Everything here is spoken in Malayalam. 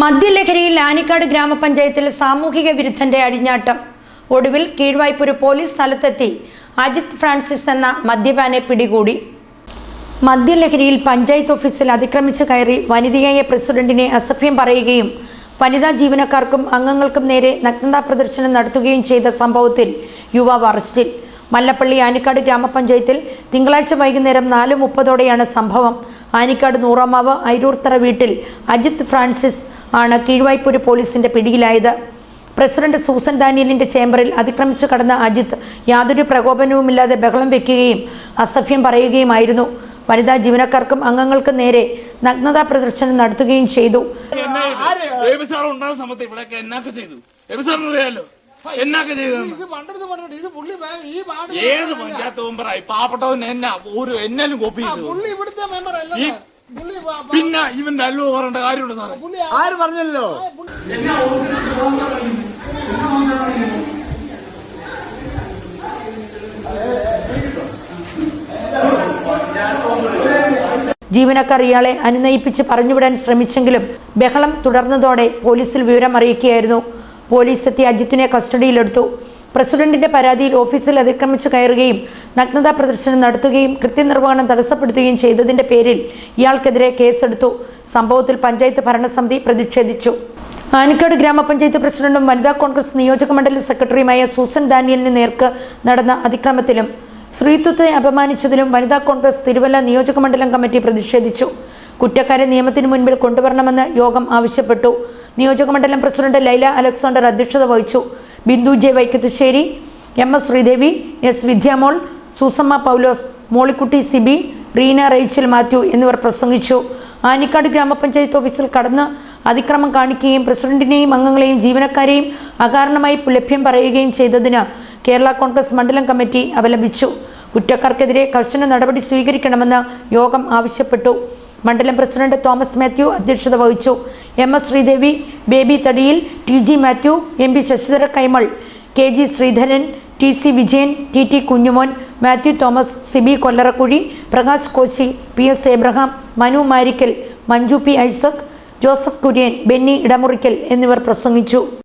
മദ്യലഹരിയിൽ ആനിക്കാട് ഗ്രാമപഞ്ചായത്തിൽ സാമൂഹിക വിരുദ്ധന്റെ അഴിഞ്ഞാട്ടം ഒടുവിൽ കീഴ്വായ്പൊരു പോലീസ് സ്ഥലത്തെത്തി. അജിത് ഫ്രാൻസിസ് എന്ന മദ്യപാനെ പിടികൂടി. മദ്യലഹരിയിൽ പഞ്ചായത്ത് ഓഫീസിൽ അതിക്രമിച്ചു കയറി വനിതയായ പ്രസിഡന്റിനെ അസഭ്യം പറയുകയും വനിതാ ജീവനക്കാർക്കും അംഗങ്ങൾക്കും നേരെ നഗ്നതാ പ്രദർശനം നടത്തുകയും ചെയ്ത സംഭവത്തിൽ യുവാവ് അറസ്റ്റിൽ. മല്ലപ്പള്ളി ആനിക്കാട് ഗ്രാമപഞ്ചായത്തിൽ തിങ്കളാഴ്ച വൈകുന്നേരം നാല് മുപ്പതോടെയാണ് സംഭവം. ആനിക്കാട് നൂറാമാവ് അരൂർത്തറ വീട്ടിൽ അജിത് ഫ്രാൻസിസ് ആണ് കീഴ്വായ്പൂര് പോലീസിന്റെ പിടിയിലായത്. പ്രസിഡന്റ് സൂസൻ ഡാനിയലിന്റെ ചേംബറിൽ അതിക്രമിച്ചു കടന്ന അജിത് യാതൊരു പ്രകോപനവുമില്ലാതെ ബഹളം വെക്കുകയും അസഭ്യം പറയുകയുമായിരുന്നു. വനിതാ ജീവനക്കാർക്കും അംഗങ്ങൾക്കും നേരെ നഗ്നതാ പ്രദർശനം നടത്തുകയും ചെയ്തു. എന്നാക്കെ ചെയ്തു എന്നാക്കെ ചെയ്തെന്ന് ഇത് പുള്ളി ഈ വാർഡ് ഏത് പഞ്ചായത്ത് മെമ്പറായി പാവപ്പെട്ടവൻ എന്നാ ഒരു എന്നാലും കോപ്പി ചെയ്തു? പുള്ളി ഇവിടുത്തെ മെമ്പർ അല്ല പിന്നെ ഇവന്റെ അല്ലോ പറയേണ്ട കാര്യമുണ്ട് സാറേ. ആര് പറഞ്ഞല്ലോ? ജീവനക്കാർ ഇയാളെ അനുനയിപ്പിച്ച് പറഞ്ഞുവിടാൻ ശ്രമിച്ചെങ്കിലും ബഹളം തുടർന്നതോടെ പോലീസിൽ വിവരം അറിയിക്കുകയായിരുന്നു പോലീസ് എത്തി അജിത്തിനെ കസ്റ്റഡിയിലെടുത്തു. പ്രസിഡന്റിന്റെ പരാതിയിൽ ഓഫീസിൽ അതിക്രമിച്ചു കയറുകയും നഗ്നതാ പ്രദർശനം നടത്തുകയും കൃത്യനിർവഹണം തടസ്സപ്പെടുത്തുകയും ചെയ്തതിന്റെ പേരിൽ ഇയാൾക്കെതിരെ കേസെടുത്തു. സംഭവത്തിൽ പഞ്ചായത്ത് ഭരണസമിതി പ്രതിഷേധിച്ചു. ആനിക്കാട് ഗ്രാമപഞ്ചായത്ത് പ്രസിഡന്റും വനിതാ കോൺഗ്രസ് നിയോജക മണ്ഡലം സെക്രട്ടറിയുമായ സൂസൻ ഡാനിയലിന് നേർക്ക് നടന്ന അതിക്രമത്തിലും സ്ത്രീത്വത്തെ അപമാനിച്ചതിലും വനിതാ കോൺഗ്രസ് തിരുവല്ല നിയോജക മണ്ഡലം കമ്മിറ്റി പ്രതിഷേധിച്ചു. കുറ്റക്കാരെ നിയമത്തിന് മുൻപിൽ കൊണ്ടുവരണമെന്ന് യോഗം ആവശ്യപ്പെട്ടു. നിയോജക മണ്ഡലം പ്രസിഡന്റ് ലൈല അലക്സാണ്ടർ അധ്യക്ഷത വഹിച്ചു. Bindu J Vaikathusseri M S Sreedevi S Vidyamol Susamma Paulose Mollykutty Sibi Reena Rachel Mathew എന്നിവർ പ്രസംഗിച്ചു. ആനിക്കാട് ഗ്രാമപഞ്ചായത്ത് ഓഫീസിൽ കടന്ന് അതിക്രമം കാണിക്കുകയും പ്രസിഡന്റിനെയും അംഗങ്ങളെയും ജീവനക്കാരെയും അകാരണമായി ലഭ്യം പറയുകയും ചെയ്തതിന് കേരള കോൺഗ്രസ് മണ്ഡലം കമ്മിറ്റി അപലപിച്ചു കുറ്റക്കാർക്കെതിരെ കർശന നടപടി സ്വീകരിക്കണമെന്ന് യോഗം ആവശ്യപ്പെട്ടു. മണ്ഡലം പ്രസിഡന്റ് തോമസ് മാത്യു അധ്യക്ഷത വഹിച്ചു. M S Sreedevi Baby Thadiyil T G Mathew M P Sasidhara Kaimal K G Sreedharan T C Vijayan T T Kunjumon Mathew Thomas Sibi Kollarakuzhi Prakash Koshy P S Abraham Manu Marickal Manju P Isaac Joseph Kurian Benny Edamurickal എന്നിവർ പ്രസംഗിച്ചു.